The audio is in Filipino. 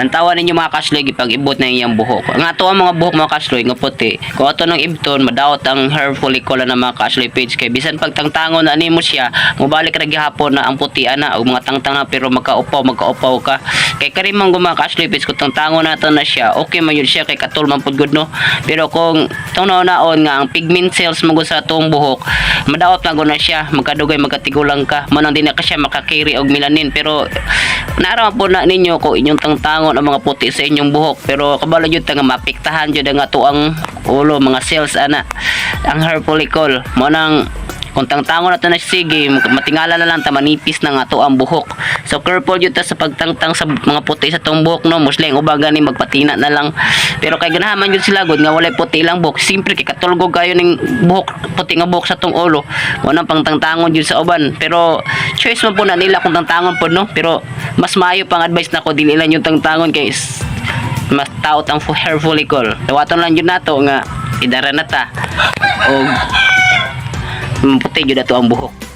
Tantawan ninyo mga kasloy pag ibot na iyang buhok. Nga to ang mga buhok mga kasloy nga puti. Kung ato ng ibton madawat ang hair follicle na mga kasloy page kay bisan pag tangtangon na nimo siya, mubalik ra gihapon na ang puti ana o mga tangtang na pero magkaupaw magkaupaw ka. Kay kari man mga kasloy page kung tangtangon nato na siya, okay man yun siya kay katul man pud no. Pero kung tunaw naon nga ang pigment cells mo sa atong buhok, madawat na na siya, magkadugay magkatigulang ka. Manang din na ka siya makakiri og melanin pero naaraw po na ninyo ko inyong tangtangon ang mga puti sa inyong buhok. Pero kabalo jud ta nga mapiktahan jud ang ulo mga cells ana. Ang hair follicle mo nang kung tangtangon nato na sige matingala na lang ta manipis na nga to ang buhok. So careful jud ta sa pagtangtang sa mga puti sa tong buhok no? Musling ubaga ni magpatina na lang. Pero kay ganahan jud sila gud nga walay puti lang buhok. Simple kay katulgog kayo ning buhok puti nga buhok sa tong ulo mo nang pangtangtangon jud sa uban. Pero choice man po na nila kung tangtangon po no? Pero mas maayo pang advice nako dili lang yung tangtangon kay mas taot ang hair follicle. Dawaton lang jud nato nga idara na ta. Og puti jud ato ang buhok